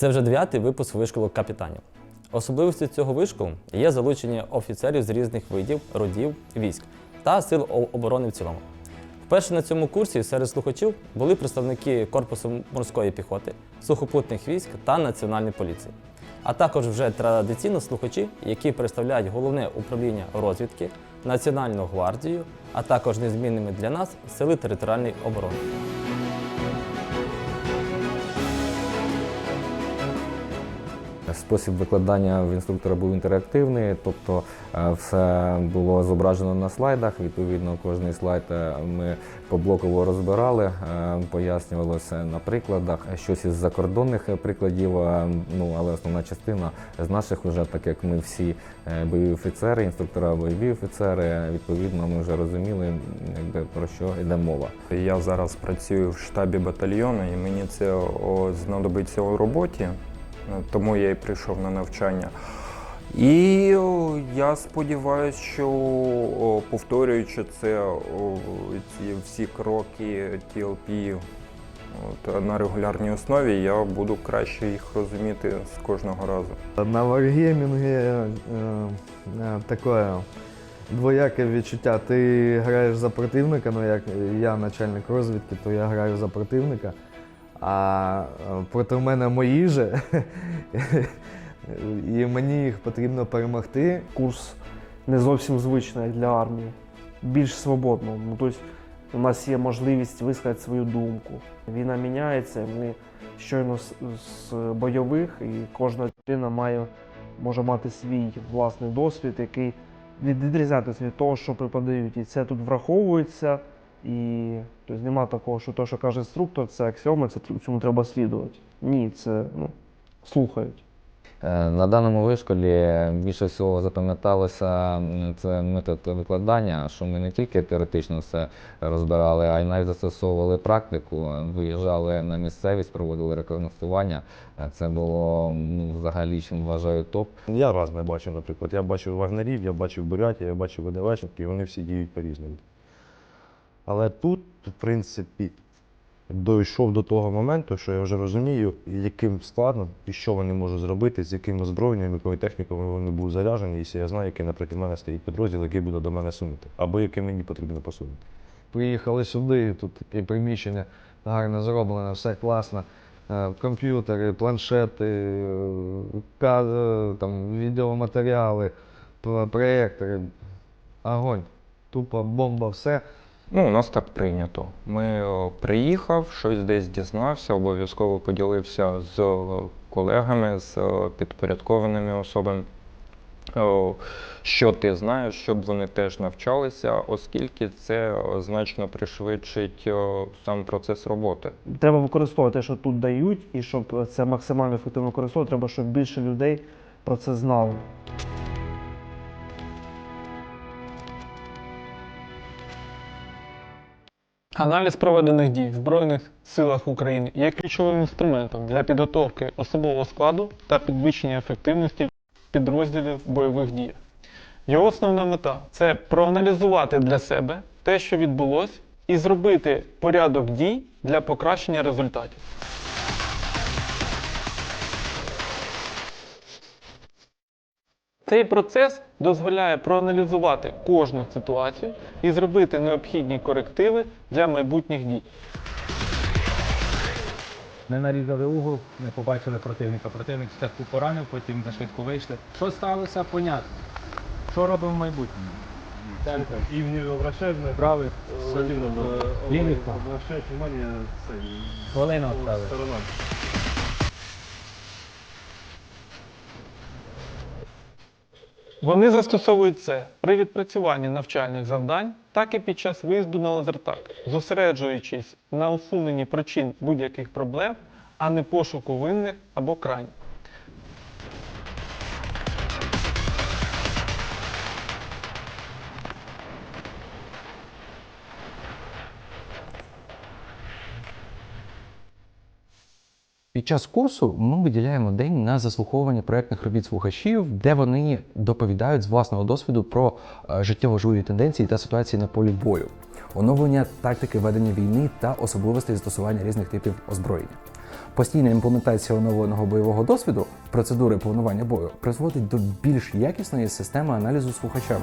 Це вже дев'ятий випуск вишколу капітанів. Особливістю цього вишколу є залучення офіцерів з різних видів, родів, військ та сил оборони в цілому. Вперше на цьому курсі серед слухачів були представники Корпусу морської піхоти, сухопутних військ та Національної поліції, а також вже традиційно слухачі, які представляють головне управління розвідки, Національну гвардію, а також незмінними для нас сили територіальної оборони. Спосіб викладання в інструктора був інтерактивний, тобто е, все було зображено на слайдах. Відповідно, кожний слайд е, ми поблоково розбирали, е, пояснювалося на прикладах. Щось із закордонних прикладів, ну але основна частина з наших, вже так як ми всі бойові офіцери, інструктора бойові офіцери, відповідно, ми вже розуміли, якби про що йде мова. Я зараз працюю в штабі батальйону, і мені це знадобиться у роботі, тому я і прийшов на навчання. І я сподіваюся, що повторюючи це, ці всі кроки TLP на регулярній основі, я буду краще їх розуміти з кожного разу. На варгеймінгі е, е, таке двояке відчуття. Ти граєш за противника, ну як я начальник розвідки, то я граю за противника. А е, проти мене мої же, і мені їх потрібно перемогти. курс не зовсім звичний для армії, більш свободно. Ну, тобто у нас є можливість висказати свою думку. Війна міняється, ми щойно з, бойових, і кожна людина має, може мати свій власний досвід, який від- відрізнятися від того, що преподають. І це тут враховується. І тобто нема такого, що те, що каже інструктор, це аксіоми, це цьому треба слідувати. Ні, це ну, слухають. Е, На даному вишколі більше всього запам'яталося це метод викладання, що ми не тільки теоретично все розбирали, а й навіть застосовували практику. Виїжджали на місцевість, проводили рекогностування. Е, Це було ну, взагалі, чим вважаю, топ. Я раз не бачив, наприклад. Я бачив вагнерів, я бачив бурятів, я бачив ВДВшників, і вони всі діють по-різному. Але тут, в принципі, дійшов до того моменту, що я вже розумію, яким складно і що вони можуть зробити, з яким озброєнням, якою технікою вони будуть заряджені, якщо я знаю, який напроти мене стоїть підрозділ, який буде до мене сунути, або який мені потрібно посунути. Приїхали сюди, тут таке приміщення гарно зроблене, все класно. Е, Комп'ютери, планшети, е, е, там, відеоматеріали, проєктори. Огонь. Тупо бомба, все. Ну, у нас так прийнято. Ми приїхав, щось десь дізнався, обов'язково поділився з колегами, з підпорядкованими особами. Що ти знаєш, щоб вони теж навчалися, оскільки це значно пришвидшить сам процес роботи. Треба використовувати те, що тут дають, і щоб це максимально ефективно використовувати, треба, щоб більше людей про це знало. Аналіз проведених дій в Збройних силах України є ключовим інструментом для підготовки особового складу та підвищення ефективності підрозділів бойових дій. Його основна мета це проаналізувати для себе те, що відбулось, і зробити порядок дій для покращення результатів. Цей процес дозволяє проаналізувати кожну ситуацію і зробити необхідні корективи для майбутніх дій. Не нарізали угол, не побачили противника. Противник спочатку поранив, потім на швидко вийшли. Що сталося, понятно. Що робимо в майбутньому? Центр. І не обращають на Правий. Обращають внимание Хвилину оставили. Вони застосовують це при відпрацюванні навчальних завдань, так і під час виїзду на лазертак, зосереджуючись на усуненні причин будь-яких проблем, а не пошуку винних або крайніх. Під час курсу ми виділяємо день на заслуховування проєктних робіт слухачів, де вони доповідають з власного досвіду про е, життєво важливі тенденції та ситуації на полі бою, оновлення тактики ведення війни та особливостей застосування різних типів озброєння. Постійна імплементація оновленого бойового досвіду процедури планування бою призводить до більш якісної системи аналізу слухача.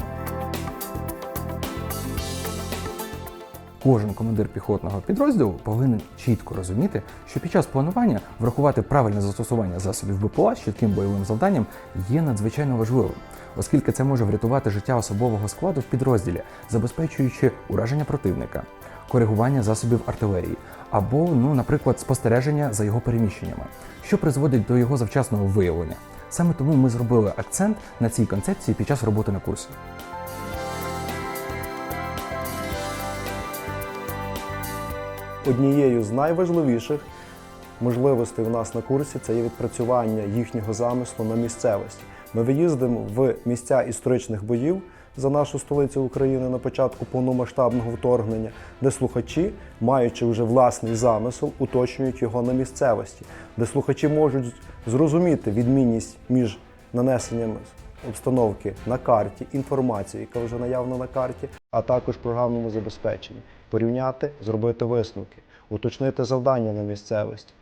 Кожен командир піхотного підрозділу повинен чітко розуміти, що під час планування врахувати правильне застосування засобів БПЛА з чітким бойовим завданням є надзвичайно важливим, оскільки це може врятувати життя особового складу в підрозділі, забезпечуючи ураження противника, коригування засобів артилерії або, ну, наприклад, спостереження за його переміщеннями, що призводить до його завчасного виявлення. Саме тому ми зробили акцент на цій концепції під час роботи на курсі. Однією з найважливіших можливостей у нас на курсі це є відпрацювання їхнього замислу на місцевості. Ми виїздимо в місця історичних боїв за нашу столицю України на початку повномасштабного вторгнення, де слухачі, маючи вже власний замисел, уточнюють його на місцевості, де слухачі можуть зрозуміти відмінність між нанесенням обстановки на карті, інформацію, яка вже наявна на карті, а також програмному забезпеченні, порівняти, зробити висновки, уточнити завдання на місцевості.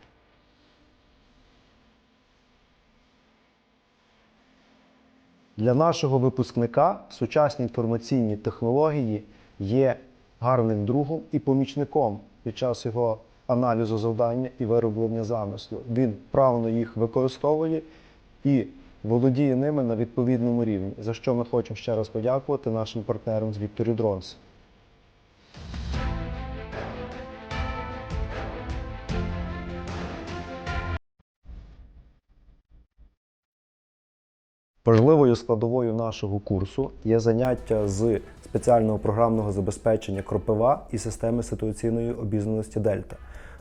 Для нашого випускника сучасні інформаційні технології є гарним другом і помічником під час його аналізу завдання і вироблення замислу. Він правильно їх використовує і володіє ними на відповідному рівні, за що ми хочемо ще раз подякувати нашим партнерам з Victory Drones. Важливою складовою нашого курсу є заняття з спеціального програмного забезпечення Кропива і системи ситуаційної обізнаності Дельта.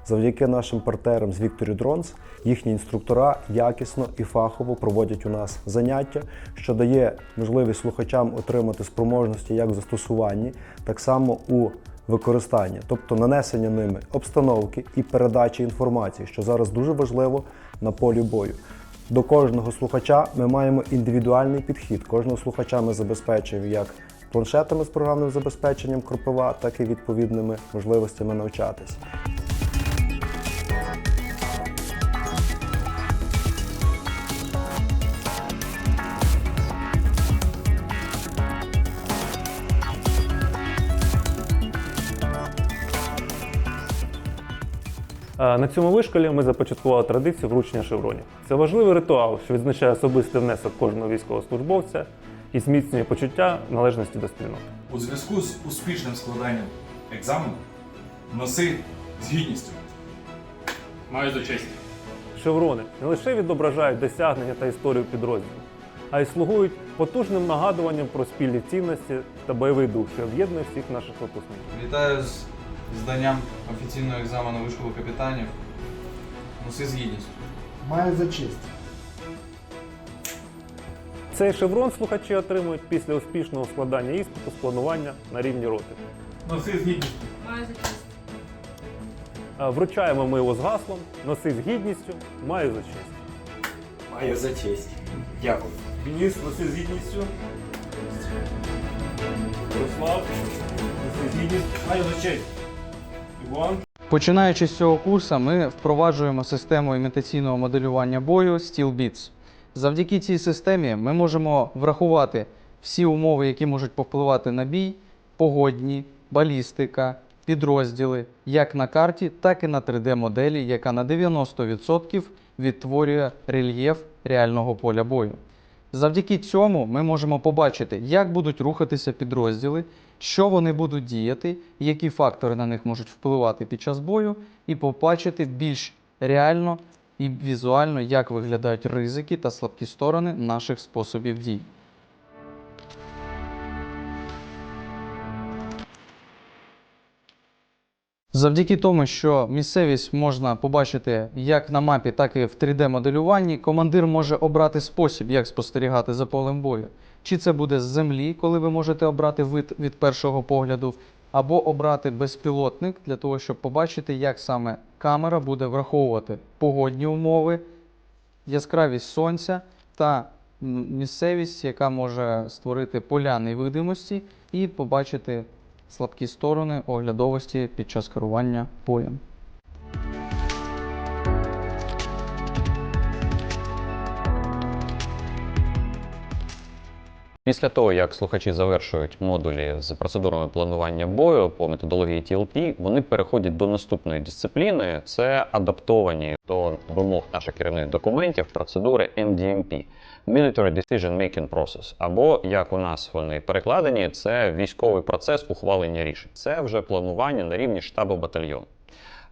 Завдяки нашим партнерам з Victory Drones їхні інструктора якісно і фахово проводять у нас заняття, що дає можливість слухачам отримати спроможності як в застосуванні, так само у використанні, тобто нанесення ними обстановки і передачі інформації, що зараз дуже важливо на полі бою. До кожного слухача ми маємо індивідуальний підхід. Кожного слухача ми забезпечуємо як планшетами з програмним забезпеченням Кропива, так і відповідними можливостями навчатися. На цьому вишколі ми започаткували традицію вручення шевронів. Це важливий ритуал, що відзначає особистий внесок кожного військовослужбовця і зміцнює почуття належності до спільноти. У зв'язку з успішним складанням екзамену носи з гідністю. Маю за честь. Шеврони не лише відображають досягнення та історію підрозділу, а й слугують потужним нагадуванням про спільні цінності та бойовий дух, що об'єднує всіх наших випускників. Вітаю з зданням офіційного екзамену вишколу капітанів. Носи з гідністю. Маю за честь. Цей шеврон слухачі отримують після успішного складання іспиту з планування на рівні роти. Носи з гідністю. Маю за честь. Вручаємо ми його з гаслом Носи з гідністю, маю за честь. Маю за честь. Дякую. Денис, носи з гідністю. Ярослав, носи з гідністю. Маю за честь. Починаючи з цього курсу, ми впроваджуємо систему імітаційного моделювання бою SteelBits. Завдяки цій системі ми можемо врахувати всі умови, які можуть повпливати на бій, погодні, балістика, підрозділи, як на карті, так і на 3D-моделі, яка на 90% відтворює рельєф реального поля бою. Завдяки цьому ми можемо побачити, як будуть рухатися підрозділи, що вони будуть діяти, які фактори на них можуть впливати під час бою, і побачити більш реально і візуально, як виглядають ризики та слабкі сторони наших способів дій. Завдяки тому, що місцевість можна побачити як на мапі, так і в 3D-моделюванні, командир може обрати спосіб, як спостерігати за полем бою. Чи це буде з землі, коли ви можете обрати вид від першого погляду, або обрати безпілотник для того, щоб побачити, як саме камера буде враховувати погодні умови, яскравість сонця та місцевість, яка може створити поляни видимості і побачити слабкі сторони оглядовості під час керування боєм. Після того, як слухачі завершують модулі з процедурами планування бою по методології TLP, вони переходять до наступної дисципліни. Це адаптовані до вимог наших керівних документів процедури MDMP – Military Decision Making Process, або як у нас вони перекладені, це військовий процес ухвалення рішень. Це вже планування на рівні штабу батальйону.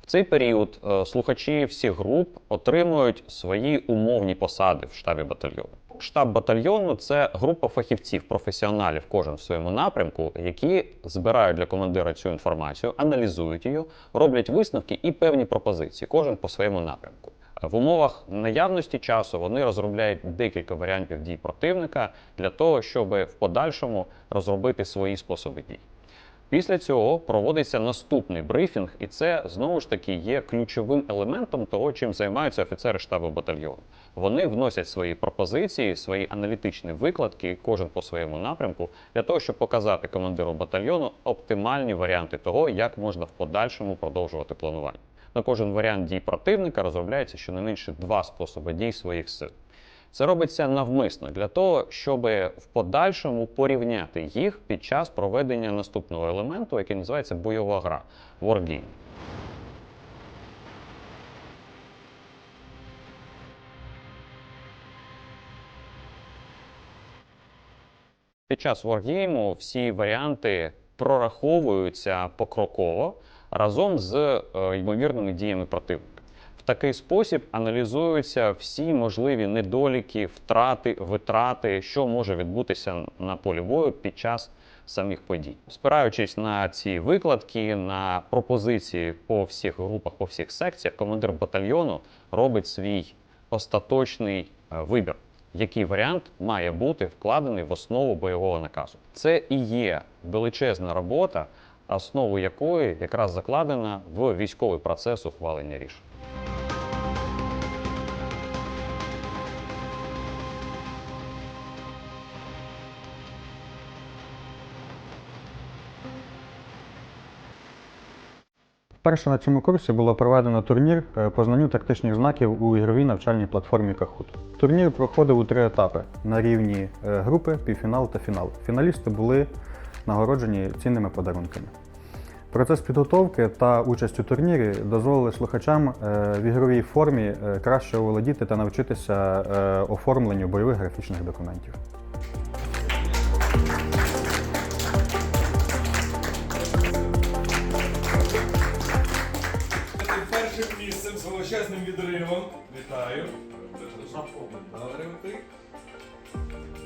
В цей період е, слухачі всіх груп отримують свої умовні посади в штабі батальйону. Штаб батальйону це група фахівців, професіоналів, кожен в своєму напрямку, які збирають для командира цю інформацію, аналізують її, роблять висновки і певні пропозиції, кожен по своєму напрямку. В умовах наявності часу вони розробляють декілька варіантів дій противника для того, щоб в подальшому розробити свої способи дій. Після цього проводиться наступний брифінг, і це знову ж таки є ключовим елементом того, чим займаються офіцери штабу батальйону. Вони вносять свої пропозиції, свої аналітичні викладки, кожен по своєму напрямку, для того, щоб показати командиру батальйону оптимальні варіанти того, як можна в подальшому продовжувати планування. На кожен варіант дій противника розробляється щонайменше два способи дій своїх сил. Це робиться навмисно для того, щоб в подальшому порівняти їх під час проведення наступного елементу, який називається бойова гра Wargame. Під час Wargame всі варіанти прораховуються покроково разом з е, ймовірними діями противника. Такий спосіб аналізуються всі можливі недоліки, втрати, витрати, що може відбутися на полі бою під час самих подій. Спираючись на ці викладки, на пропозиції по всіх групах, по всіх секціях, командир батальйону робить свій остаточний е, вибір, який варіант має бути вкладений в основу бойового наказу. Це і є величезна робота, основу якої якраз закладена в військовий процес ухвалення рішень. Вперше на цьому курсі було проведено турнір е, по знанню тактичних знаків у ігровій навчальній платформі Kahoot. Турнір проходив у три етапи на рівні е, групи, півфінал та фінал. Фіналісти були нагороджені цінними подарунками. Процес підготовки та участь у турнірі дозволили слухачам е, в ігровій формі е, краще оволодіти та навчитися е, оформленню бойових графічних документів. Першим місцем з величезним відривом. Вітаю.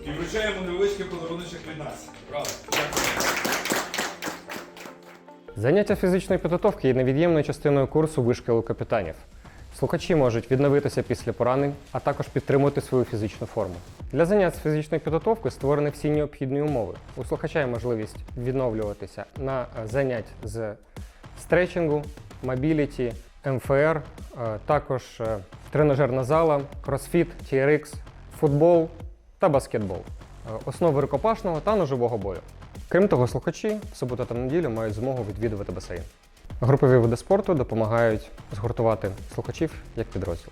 І вручаємо невеличкий подаруночок від нас. Браво. Заняття фізичної підготовки є невід'ємною частиною курсу вишколу капітанів. Слухачі можуть відновитися після поранень, а також підтримувати свою фізичну форму. Для занять фізичної підготовки створені всі необхідні умови. У слухача є можливість відновлюватися на е, занять з стретчингу, мобіліті, МФР, е, також е, тренажерна зала, кросфіт, TRX, футбол та баскетбол, основи рукопашного та ножового бою. Крім того, слухачі в суботу та неділю мають змогу відвідувати басейн. Групові види спорту допомагають згуртувати слухачів як підрозділ.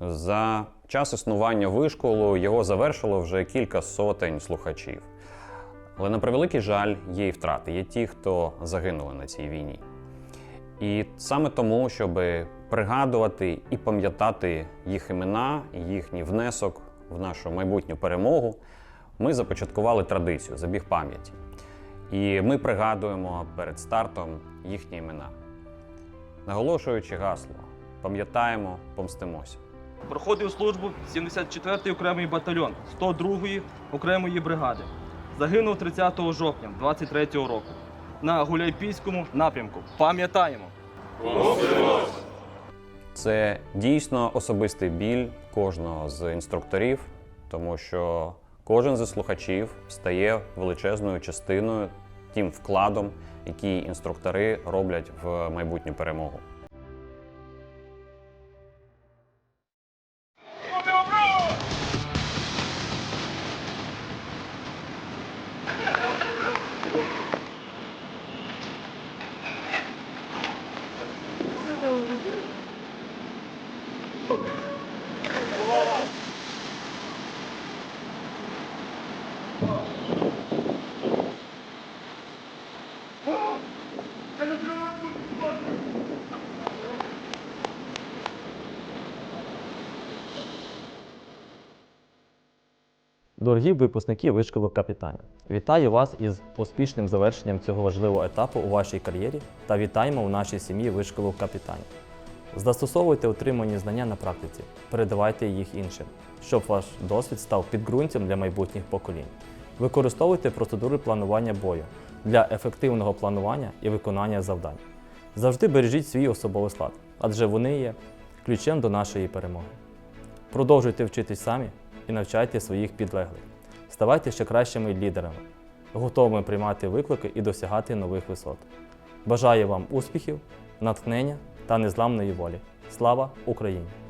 За час існування вишколу його завершило вже кілька сотень слухачів. Але на превеликий жаль, є і втрати, є ті, хто загинули на цій війні. І саме тому, щоб пригадувати і пам'ятати їх імена, їхній внесок в нашу майбутню перемогу, ми започаткували традицію забіг пам'яті. І ми пригадуємо перед стартом їхні імена, наголошуючи гасло: пам'ятаємо, помстимося. Проходив службу 74-й окремий батальйон 102-ї окремої бригади. Загинув 30 жовтня 23-го року на Гуляйпійському напрямку. Пам'ятаємо! Це дійсно особистий біль кожного з інструкторів, тому що кожен зі слухачів стає величезною частиною тим вкладом, який інструктори роблять в майбутню перемогу. Дорогі випускники вишколу капітанів, вітаю вас із успішним завершенням цього важливого етапу у вашій кар'єрі та вітаємо у нашій сім'ї вишколу капітанів. Застосовуйте отримані знання на практиці, передавайте їх іншим, щоб ваш досвід став підґрунтям для майбутніх поколінь. Використовуйте процедури планування бою для ефективного планування і виконання завдань. Завжди бережіть свій особовий склад, адже вони є ключем до нашої перемоги. Продовжуйте вчитись самі і навчайте своїх підлеглих. Ставайте ще кращими лідерами, готовими приймати виклики і досягати нових висот. Бажаю вам успіхів, натхнення та незламної волі. Слава Україні!